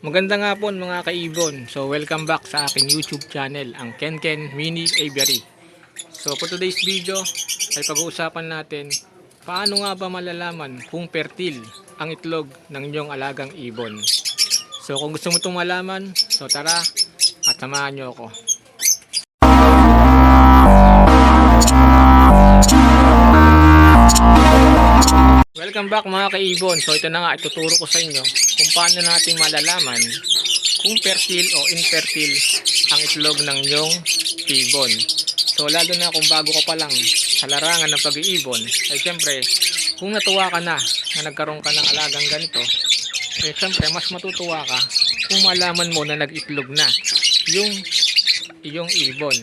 Magandang hapon mga kaibon. So welcome back sa aking YouTube channel, ang Ken Ken Mini Aviary. So for today's video ay pag-uusapan natin paano nga ba malalaman kung fertile ang itlog ng inyong alagang ibon. So kung gusto mo itong malaman, so tara at samahan nyo ako. Welcome back mga kaibon. So ito na nga, ituturo ko sa inyo kung paano natin malalaman kung fertile o infertile ang itlog ng inyong ibon. So lalo na kung bago ka pa lang sa larangan ng pag-iibon, ay siyempre kung natuwa ka na na nagkaroon ka ng alagang ganito, ay siyempre mas matutuwa ka kung malaman mo na nag-itlog na yung iyong ibon.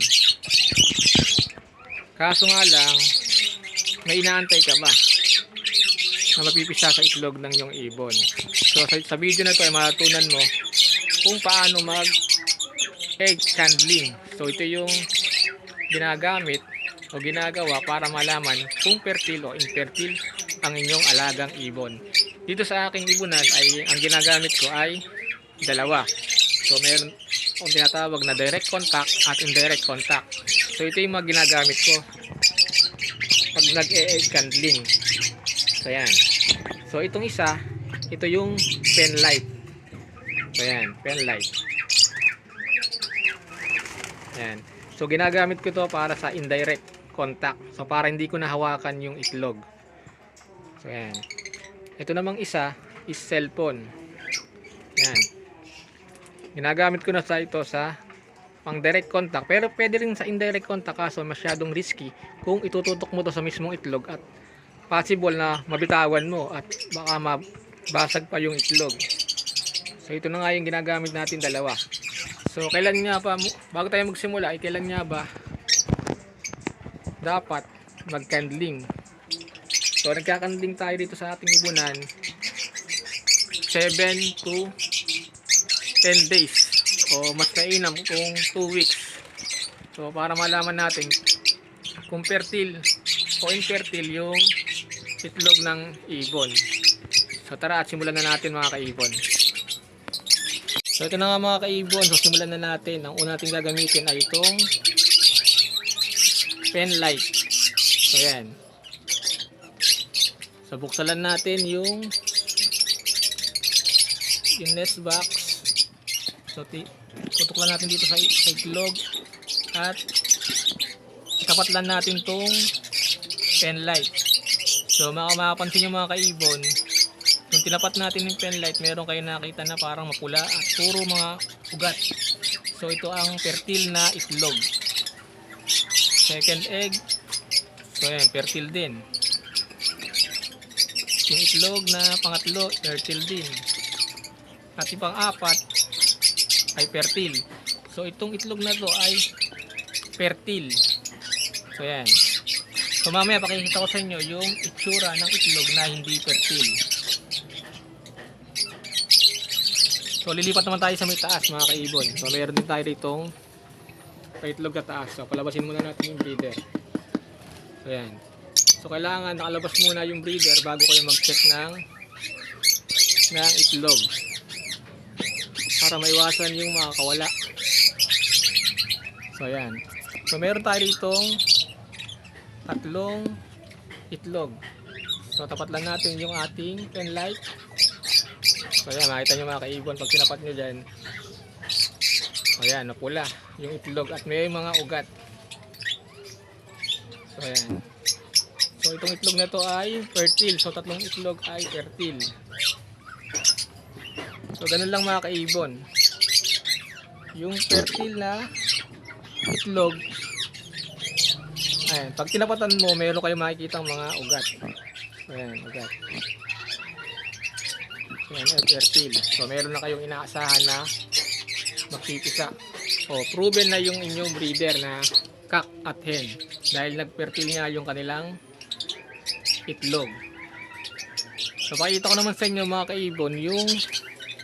Kaso nga lang, may inaantay ka ba? Na mapipisa sa itlog ng iyong ibon. So sa, sa video na to ay matutunan mo kung paano mag egg handling. So ito yung ginagamit o ginagawa para malaman kung fertile o infertile ang inyong alagang ibon. Dito sa aking ibunan ay ang ginagamit ko ay dalawa. So meron akong tinatawag na direct contact at indirect contact. So ito yung mga ginagamit ko pag nag-egg handling. So yan. So itong isa, ito yung pen light. So yan, pen light. Yan. So ginagamit ko to para sa indirect contact. So para hindi ko nahawakan yung itlog. So yan. Ito namang isa is cellphone. Yan. Ginagamit ko na sa ito sa pang direct contact. Pero pwede rin sa indirect contact kaso masyadong risky kung itututok mo to sa mismong itlog at possible na mabitawan mo at baka mabasag pa yung itlog. So ito na nga yung ginagamit natin dalawa. So kailan nga pa, bago tayo magsimula, ay kailan nga ba dapat mag-candling? So nagka-candling tayo dito sa ating ibunan 7 to 10 days o mas mainam kung 2 weeks. So para malaman natin kung fertile o yung itlog ng ibon. So tara at simulan na natin mga kaibon. So ito na nga mga kaibon, so simulan na natin. Ang una natin gagamitin ay itong pen light. So yan. So buksalan natin yung yung nest box. So lang natin dito sa, sa itlog at itapat lang natin tong pen light. So mga makapansin nyo mga kaibon, nung tinapat natin yung pen light, meron kayo nakita na parang mapula at puro mga ugat. So ito ang fertile na itlog. Second egg, so yan, fertile din. Yung itlog na pangatlo, fertile din. At yung pang-apat ay fertile. So itong itlog na to ay fertile. So yan. So mamaya pakikita ko sa inyo yung itsura ng itlog na hindi fertile. So lilipat naman tayo sa may taas mga kaibon. So meron din tayo ditong itlog na taas. So palabasin muna natin yung breeder. So yan. So kailangan nakalabas muna yung breeder bago kayo mag-check ng ng itlog. Para maiwasan yung mga kawala. So yan. So meron tayo ditong tatlong itlog. So tapat lang natin yung ating pen light. So yan, makita nyo mga kaibon pag tinapat nyo dyan. O yan, napula yung itlog at may mga ugat. So yan. So itong itlog na to ay fertile. So tatlong itlog ay fertile. So ganun lang mga kaibon. Yung fertile na itlog Ayan, pag tinapatan mo, meron kayong makikita mga ugat. Ayan, ugat. Ayan, ay fertile. So, meron na kayong inaasahan na magpipisa. O, proven na yung inyong breeder na cock at hen. Dahil nag-fertile nga yung kanilang itlog. So, pakita ko naman sa inyo mga kaibon, yung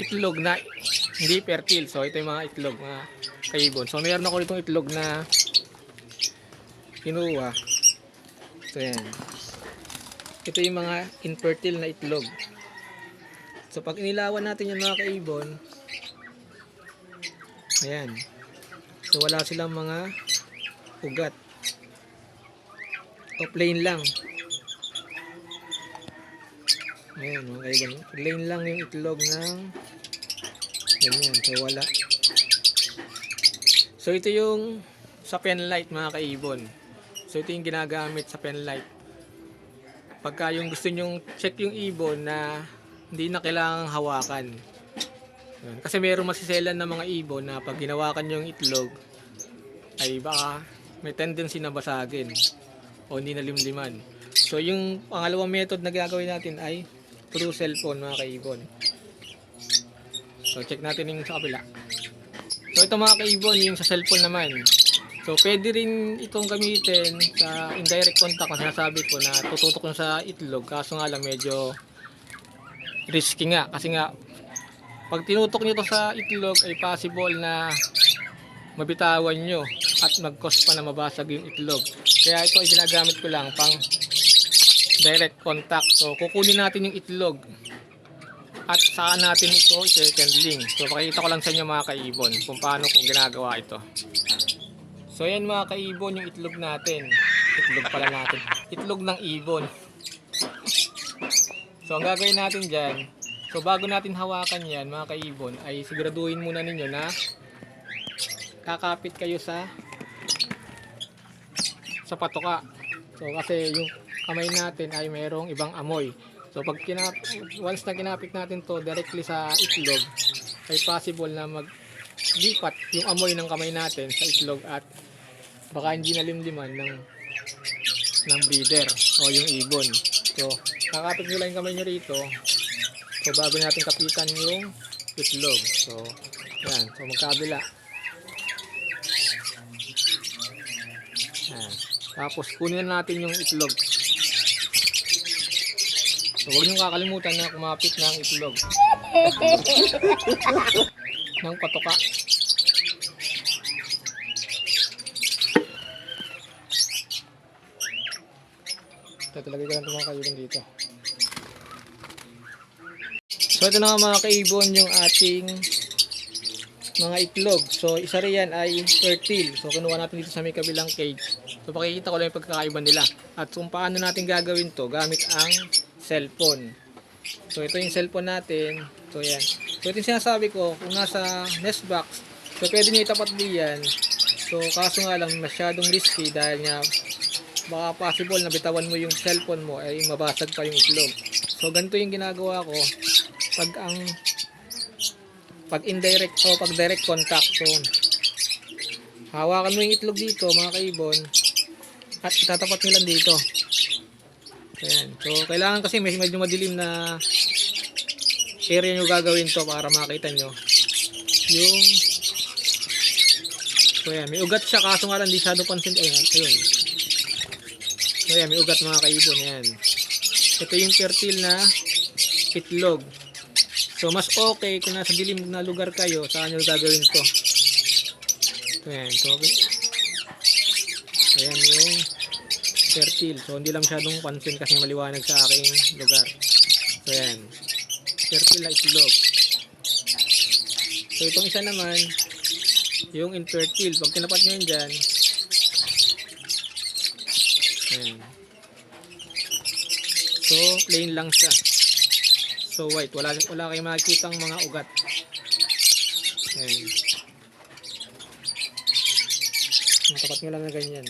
itlog na hindi fertile. So, ito yung mga itlog mga kaibon. So, meron ako ditong itlog na kinuha. So yan. Ito yung mga infertile na itlog. So pag inilawan natin yan mga kaibon, Ayan. So wala silang mga ugat. O plain lang. Ayan, mga kaibigan. Plain lang yung itlog ng ganyan. So wala. So ito yung sa penlight mga kaibon. So ito yung ginagamit sa penlight. Pagka yung gusto nyong check yung ibon na hindi na kailangang hawakan. Kasi mayroong masiselan ng mga ibon na pag ginawakan yung itlog ay baka may tendency na basagin o hindi nalimliman. So yung pangalawang method na gagawin natin ay through cellphone mga kaibon. So check natin yung sa kabila. So ito mga kaibon yung sa cellphone naman. So pwede rin itong gamitin sa indirect contact kung sinasabi ko na tututok sa itlog kaso nga lang medyo risky nga kasi nga pag tinutok nyo to sa itlog ay possible na mabitawan nyo at mag-cause pa na mabasag yung itlog. Kaya ito ay ginagamit ko lang pang direct contact. So kukunin natin yung itlog at saan natin ito i-kindling. So pakita ko lang sa inyo mga kaibon kung paano kung ginagawa ito. So yan mga kaibon yung itlog natin. Itlog pala natin. Itlog ng ibon. So ang gagawin natin dyan, so bago natin hawakan yan mga kaibon, ay siguraduhin muna ninyo na kakapit kayo sa sa patoka. So kasi yung kamay natin ay mayroong ibang amoy. So pag kinap once na kinapit natin to directly sa itlog, ay possible na maglipat yung amoy ng kamay natin sa itlog at baka hindi nalimliman ng ng breeder o yung ibon. So, kakapit nyo lang yung kamay nyo rito. So, bago natin kapitan yung itlog. So, yan. So, magkabila. Yan. Tapos, kunin na natin yung itlog. So, huwag nyo kakalimutan na kumapit ng itlog. ng patoka. Tatalagay ko lang mga kaibon dito. So ito na mga kaibon yung ating mga itlog. So isa rin yan ay fertile. So kinuha natin dito sa may kabilang cage. So pakikita ko lang yung pagkakaiba nila. At kung paano natin gagawin to gamit ang cellphone. So ito yung cellphone natin. So yan. So ito yung sinasabi ko kung nasa nest box. So pwede nyo itapat diyan. So kaso nga lang masyadong risky dahil nga baka possible na bitawan mo yung cellphone mo ay mabasag pa yung itlog. So ganito yung ginagawa ko pag ang pag indirect o pag direct contact. So hawakan mo yung itlog dito mga kaibon at itatapat nyo lang dito. So, yan. so kailangan kasi may medyo madilim na area nyo gagawin to para makita nyo yung so yan may ugat siya kaso nga lang di shadow pansin ayun, ayun So yan, may ugat mga kaibon. Yan. Ito yung fertile na itlog. So mas okay kung nasa dilim na lugar kayo, saan nyo gagawin to. So yan. So. Ayan yung fertile. So hindi lang masyadong pansin kasi maliwanag sa aking lugar. So yan. Fertile na itlog. So itong isa naman, yung infertile. Pag tinapat nyo yun dyan, Ayan. So, plain lang siya. So, white. Wala, wala kayong makikita mga ugat. Ayan. Matapat nyo lang na ganyan.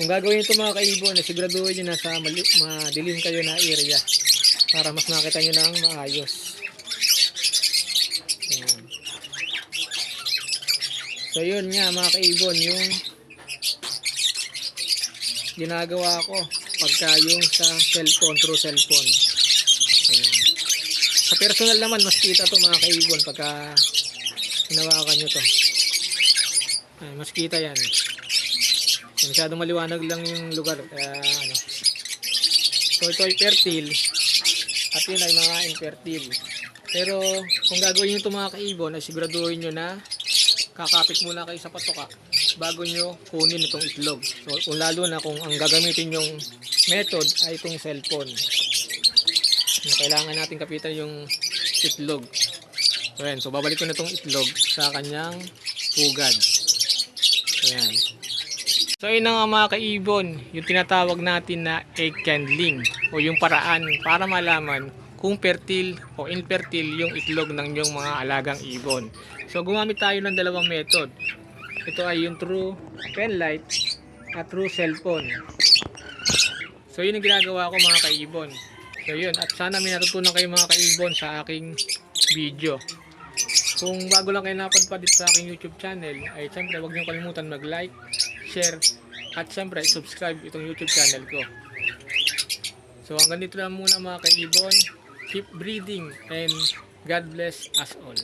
Kung gagawin ito mga kaibon, eh, siguraduhin nyo na sa madilim kayo na area para mas makita nyo ng maayos. So, yun nga mga kaibon, yung ginagawa ko pagka yung sa cellphone through cellphone. Ayan. sa personal naman mas kita to mga kaibon pagka hinawakan nyo to. Ayan, mas kita yan. Masyadong maliwanag lang yung lugar kaya ano. So ito ay fertile. At yun ay mga infertile. Pero kung gagawin nyo ito mga kaibon ay siguraduhin nyo na kakapit muna kayo sa patoka bago nyo kunin itong itlog. So, kung lalo na kung ang gagamitin yung method ay itong cellphone. Na kailangan natin kapitan yung itlog. So, ayan. So, babalik ko na itong itlog sa kanyang pugad. So, ayan. So, yun nga mga kaibon, yung tinatawag natin na egg candling o yung paraan para malaman kung fertile o infertile yung itlog ng yung mga alagang ibon. So, gumamit tayo ng dalawang method. Ito ay yung true pen light at true cellphone. So, yun yung ginagawa ko mga kaibon. So, yun. At sana may natutunan kayo mga kaibon sa aking video. Kung bago lang kayo napadpad dito sa aking YouTube channel, ay siyempre huwag niyo kalimutan mag-like, share, at siyempre subscribe itong YouTube channel ko. So hanggang dito lang muna mga kaibon. Keep breathing and God bless us all.